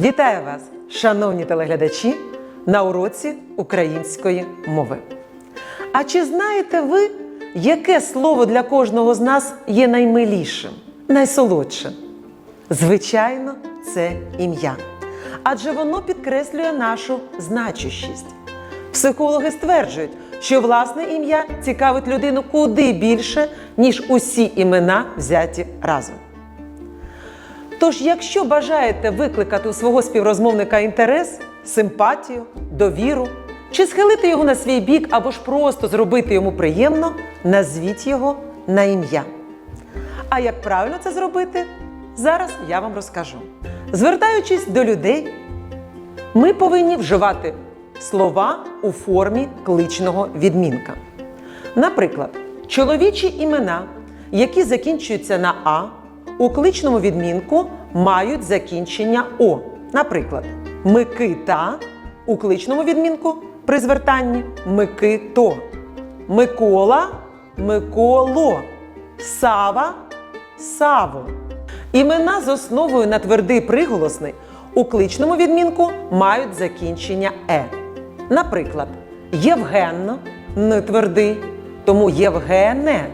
Вітаю вас, шановні телеглядачі, на уроці української мови. А чи знаєте ви, яке слово для кожного з нас є наймилішим, найсолодшим? Звичайно, це ім'я. Адже воно підкреслює нашу значущість. Психологи стверджують, що власне ім'я цікавить людину куди більше, ніж усі імена взяті разом. Тож, якщо бажаєте викликати у свого співрозмовника інтерес, симпатію, довіру, чи схилити його на свій бік, або ж просто зробити йому приємно, назвіть його на ім'я. А як правильно це зробити, зараз я вам розкажу. Звертаючись до людей, ми повинні вживати слова у формі кличного відмінка. Наприклад, чоловічі імена, які закінчуються на А, у кличному відмінку мають закінчення О. Наприклад, Микита у кличному відмінку при звертанні Микито. Микола Миколо. Сава Саво. Імена з основою на твердий приголосний у кличному відмінку мають закінчення е. Наприклад, Євген не твердий, тому Євгене.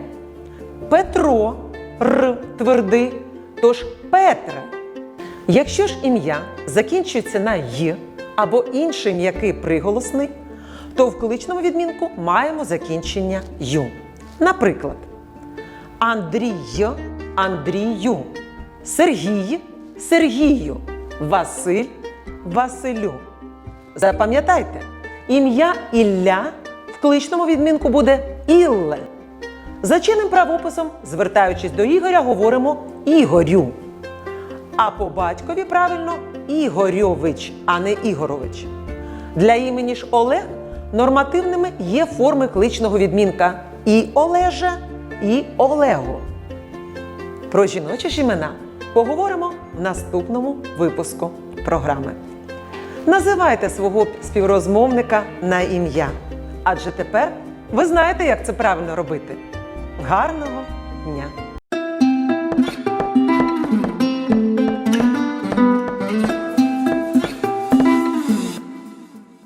Петро р твердий, тож Петре. Якщо ж ім'я закінчується на й або інший м'який приголосний, то в кличному відмінку маємо закінчення ю. Наприклад, Андрій Андрію, Сергій Сергію, Василь Василю. Запам'ятайте, ім'я Ілля в кличному відмінку буде Ілле. За чинним правописом, звертаючись до Ігоря, говоримо Ігорю. А по батькові правильно Ігорьович, а не Ігорович. Для імені ж Олег нормативними є форми кличного відмінка і Олеже, і Олегу. Про жіночі ж імена поговоримо в наступному випуску програми. Називайте свого співрозмовника на ім'я. Адже тепер ви знаєте, як це правильно робити. Гарного дня!